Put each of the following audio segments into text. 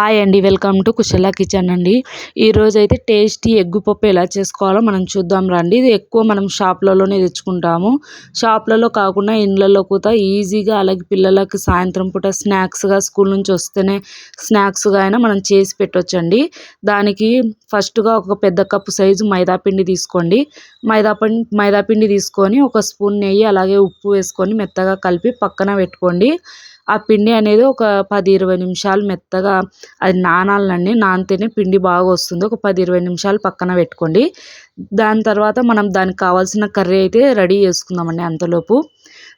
Hi అండి welcome to Kushala kitchen అండి. ఈరోజు అయితే టేస్టీ ఎగ్గు పప్పు ఎలా చేసుకోవాలో మనం చూద్దాం రండి. ఇది ఎక్కువ మనం షాప్లలోనే తెచ్చుకుంటాము. షాప్లలో కాకుండా ఇండ్లలో కూడా ఈజీగా అలాగే పిల్లలకి సాయంత్రం పూట స్నాక్స్గా స్కూల్ నుంచి వస్తేనే స్నాక్స్గా అయినా మనం చేసి పెట్టొచ్చండి. దానికి ఫస్ట్గా ఒక పెద్ద కప్పు సైజు మైదాపిండి తీసుకోండి. మైదా పిండి తీసుకొని ఒక స్పూన్ నెయ్యి అలాగే ఉప్పు వేసుకొని మెత్తగా కలిపి పక్కన పెట్టుకోండి. ఆ పిండి అనేది ఒక పది ఇరవై నిమిషాలు మెత్తగా అది నానాలండి నానితేనే పిండి బాగా వస్తుంది. ఒక పది ఇరవై నిమిషాలు పక్కన పెట్టుకోండి. దాని తర్వాత మనం దానికి కావాల్సిన కర్రీ అయితే రెడీ చేసుకుందామండి అంతలోపు.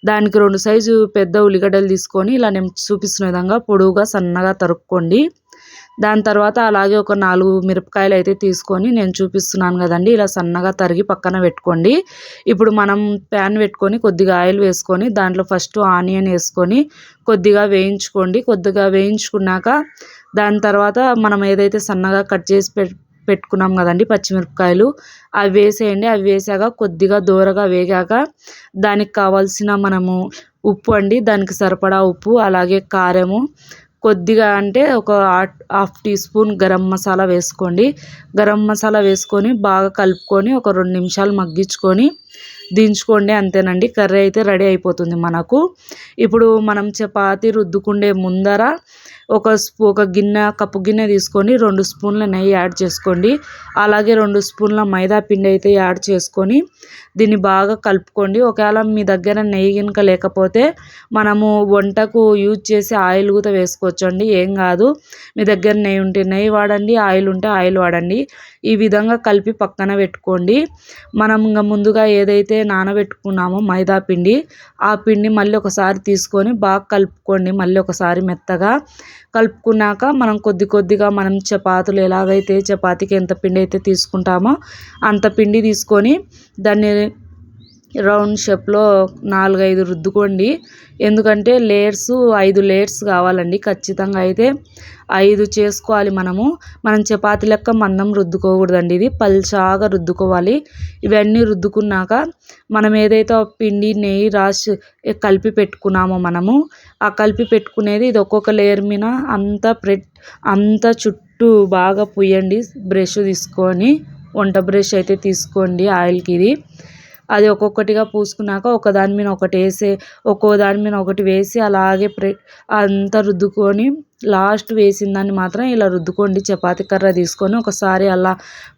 దానికి రెండు సైజు పెద్ద ఉల్లిగడ్డలు తీసుకొని ఇలా నేను చూపిస్తున్న విధంగా పొడవుగా సన్నగా తరుక్కోండి. దాని తర్వాత అలాగే ఒక నాలుగు మిరపకాయలు అయితే తీసుకొని నేను చూపిస్తున్నాను కదండి. ఇలా సన్నగా తరిగి పక్కన పెట్టుకోండి. ఇప్పుడు మనం ప్యాన్ పెట్టుకొని కొద్దిగా ఆయిల్ వేసుకొని దాంట్లో ఫస్ట్ ఆనియన్ వేసుకొని కొద్దిగా వేయించుకోండి. కొద్దిగా వేయించుకున్నాక దాని తర్వాత మనం ఏదైతే సన్నగా కట్ చేసి పెట్టుకున్నాం కదండి పచ్చిమిరపకాయలు అవి వేసేయండి. అవి వేసాక కొద్దిగా దూరగా వేగాక దానికి కావాల్సిన మనము ఉప్పు అండి. దానికి సరిపడా ఉప్పు అలాగే కారము కొద్దిగా అంటే ఒక half teaspoon garam masala వేసుకోండి. గరం మసాలా వేసుకొని బాగా కలుపుకొని ఒక రెండు నిమిషాలు మగ్గించుకొని దించుకోండి అంతేనండి. కర్రీ అయితే రెడీ అయిపోతుంది మనకు. ఇప్పుడు మనం చపాతి రుద్దుకుండే ముందర ఒక స్పూ ఒక గిన్నె కప్పు గిన్నె తీసుకొని రెండు స్పూన్ల నెయ్యి యాడ్ చేసుకోండి. అలాగే రెండు స్పూన్ల మైదా పిండి అయితే యాడ్ చేసుకొని దీన్ని బాగా కలుపుకోండి. ఒకవేళ మీ దగ్గర నెయ్యి గినక లేకపోతే మనము వంటకు యూజ్ చేసే ఆయిల్ కూడా వేసుకోవచ్చు అండి ఏం కాదు. మీ దగ్గర నెయ్యి ఉంటే నెయ్యి వాడండి ఆయిల్ ఉంటే ఆయిల్ వాడండి. ఈ విధంగా కలిపి పక్కన పెట్టుకోండి. మనం ఇంకా ముందుగా ఏదైతే నానబెట్టుకున్నామో మైదా పిండి ఆ పిండి మళ్ళీ ఒకసారి తీసుకొని బాగా కలుపుకోండి మళ్ళీ ఒకసారి మెత్తగా. కలుపుకున్నాక మనం కొద్ది కొద్దిగా మనం చపాతీలు ఎలాగైతే చపాతీకి ఎంత పిండి అయితే తీసుకుంటామో అంత పిండి తీసుకొని దాన్ని రౌండ్ షేప్లో నాలుగైదు రుద్దుకోండి. ఎందుకంటే లేయర్స్ ఐదు లేయర్స్ కావాలండి. ఖచ్చితంగా అయితే ఐదు చేసుకోవాలి మనము. మనం చపాతీ లెక్క మందం రుద్దుకోకూడదండి. ఇది పల్చాగా రుద్దుకోవాలి. ఇవన్నీ రుద్దుకున్నాక మనం ఏదైతే పిండి నెయ్యి రాసి కలిపి పెట్టుకున్నామో మనము ఆ కలిపి పెట్టుకునేది ఇది ఒక్కొక్క లేయర్ మీద అంతా ప్రెడ్ అంతా చుట్టూ బాగా పుయ్యండి. బ్రష్ తీసుకొని వంట బ్రష్ అయితే తీసుకోండి ఆయిల్కి ఇది. అది ఒక్కొక్కటిగా పూసుకున్నాక ఒకదాని మీద ఒకటి వేసి ఒక్కో దాని మీద ఒకటి వేసి అలాగే ప్రె అంతా రుద్దుకొని లాస్ట్ వేసిన దాన్ని మాత్రం ఇలా రుద్దుకోండి. చపాతీ కర్ర తీసుకొని ఒకసారి అలా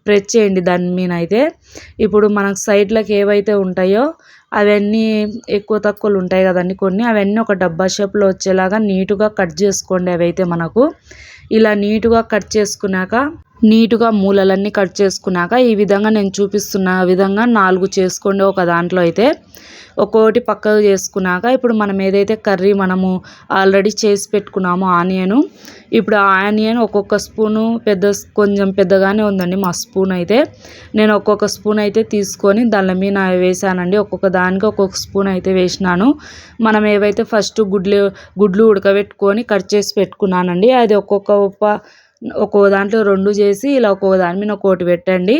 ప్రెస్ చేయండి దాని మీద అయితే. ఇప్పుడు మనకు సైడ్లకు ఏవైతే ఉంటాయో అవన్నీ ఎక్కువ తక్కువలు ఉంటాయి కదండి కొన్ని. అవన్నీ ఒక డబ్బా షేప్లో వచ్చేలాగా నీటుగా కట్ చేసుకోండి అవైతే మనకు. ఇలా నీటుగా కట్ చేసుకున్నాక నీటుగా మూలలన్నీ కట్ చేసుకున్నాక ఈ విధంగా నేను చూపిస్తున్న విధంగా నాలుగు చేసుకోండి ఒక దాంట్లో అయితే. ఒక్కొక్కటి పక్కకు చేసుకున్నాక ఇప్పుడు మనం ఏదైతే కర్రీ మనము ఆల్రెడీ చేసి పెట్టుకున్నామో ఆనియను ఇప్పుడు ఆనియన్ ఒక్కొక్క స్పూను పెద్ద కొంచెం పెద్దగానే ఉందండి మా స్పూన్ అయితే. నేను ఒక్కొక్క స్పూన్ అయితే తీసుకొని దాని మీద వేసానండి ఒక్కొక్క దానికి ఒక్కొక్క స్పూన్ అయితే వేసినాను. మనం ఏవైతే ఫస్ట్ గుడ్లు గుడ్లు ఉడకబెట్టుకొని కట్ చేసి పెట్టుకున్నానండి అది ఒక్కొక్క ఉప్ప ఒక్కో దాంట్లో రెండు చేసి ఇలా ఒక్కో దాని మీద ఒకటి పెట్టండి.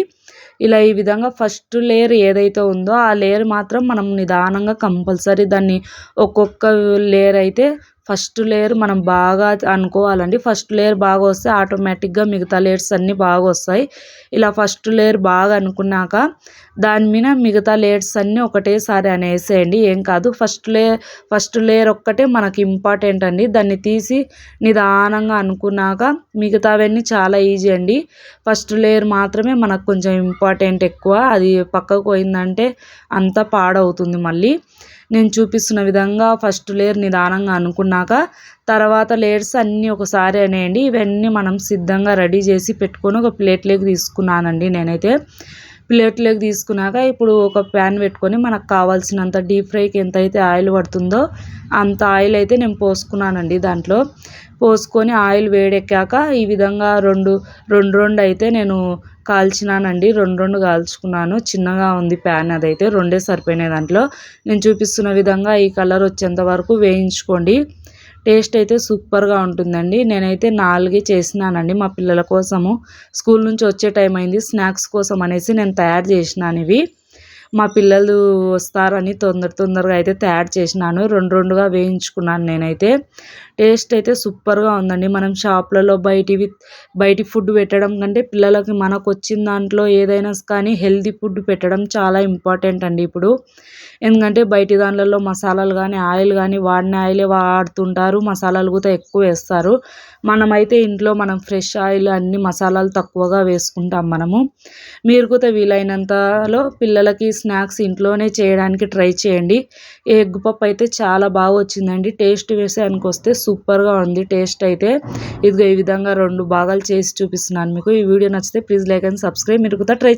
ఇలా ఈ విధంగా ఫస్ట్ లేయర్ ఏదైతే ఉందో ఆ లేయర్ మాత్రం మనం నిదానంగా కంపల్సరీ దాన్ని ఒక్కొక్క లేయర్ అయితే ఫస్ట్ లేయర్ మనం బాగా అనుకోవాలండి. ఫస్ట్ లేయర్ బాగా వస్తే ఆటోమేటిక్గా మిగతా లేయర్స్ అన్నీ బాగా వస్తాయి. ఇలా ఫస్ట్ లేయర్ బాగా అనుకున్నాక దాని మీద మిగతా లేయర్స్ అన్నీ ఒకటేసారి అనేసేయండి. ఏం కాదు ఫస్ట్ లేయర్ ఫస్ట్ లేయర్ ఒక్కటే మనకి ఇంపార్టెంట్ అండి. దాన్ని తీసి నిదానంగా అనుకున్నాక మిగతావన్నీ చాలా ఈజీ అండి. ఫస్ట్ లేయర్ మాత్రమే మనకు కొంచెం ఇంపార్టెంట్ ఎక్కువ. అది పక్కకు పోయిందంటే అంతా పాడవుతుంది మళ్ళీ. నేను చూపిస్తున్న విధంగా ఫస్ట్ లేయర్ నిదానంగా అనుకున్నాక తర్వాత లేయర్స్ అన్నీ ఒకసారి అనేయండి. ఇవన్నీ మనం సిద్ధంగా రెడీ చేసి పెట్టుకొని ఒక ప్లేట్లోకి తీసుకున్నానండి నేనైతే. ప్లేట్లోకి తీసుకున్నాక ఇప్పుడు ఒక ప్యాన్ పెట్టుకొని మనకు కావాల్సినంత డీప్ ఫ్రైకి ఎంత అయితే ఆయిల్ పడుతుందో అంత ఆయిల్ అయితే నేను పోసుకున్నానండి దాంట్లో. పోసుకొని ఆయిల్ వేడెక్కాక ఈ విధంగా రెండు రెండు రెండు అయితే నేను కాల్చినానండి. రెండు రెండు కాల్చుకున్నాను. చిన్నగా ఉంది ప్యాన్ అదైతే. రెండే సరిపోయినాయి దాంట్లో. నేను చూపిస్తున్న విధంగా ఈ కలర్ వచ్చేంత వరకు వేయించుకోండి. టేస్ట్ అయితే సూపర్గా ఉంటుందండి. నేనైతే నాలుగే చేసినానండి మా పిల్లల కోసము. స్కూల్ నుంచి వచ్చే టైం అయింది. స్నాక్స్ కోసం అనేసి నేను తయారు చేసినాను ఇవి మా పిల్లలు వస్తారని తొందర తొందరగా అయితే తయారు చేసినాను. రెండు రెండుగా వేయించుకున్నాను నేనైతే. టేస్ట్ అయితే సూపర్గా ఉందండి. మనం షాప్లలో బయటివి బయటి ఫుడ్ పెట్టడం కంటే పిల్లలకి మనకు వచ్చిన దాంట్లో ఏదైనా కానీ హెల్దీ ఫుడ్ పెట్టడం చాలా ఇంపార్టెంట్ అండి ఇప్పుడు. ఎందుకంటే బయటి దాంట్లలో మసాలాలు కానీ ఆయిల్ కానీ వాడిన ఆయిలే వాడుతుంటారు. మసాలాలు కూడా ఎక్కువ వేస్తారు. మనమైతే ఇంట్లో మనం ఫ్రెష్ ఆయిల్ అన్ని మసాలాలు తక్కువగా వేసుకుంటాం మనము. మీరు కూడా వీలైనంతలో పిల్లలకి స్నాక్స్ ఇంట్లోనే చేయడానికి ట్రై చేయండి. ఎగ్ పప్పు అయితే చాలా బాగా వచ్చిందండి. టేస్ట్ వేసానికి వస్తే సూపర్గా ఉంది టేస్ట్ అయితే. ఇదిగో ఈ విధంగా రెండు భాగాలు చేసి చూపిస్తున్నాను మీకు. ఈ వీడియో నచ్చితే ప్లీజ్ లైక్ అండ్ సబ్స్క్రైబ్. మీరు కూడా ట్రై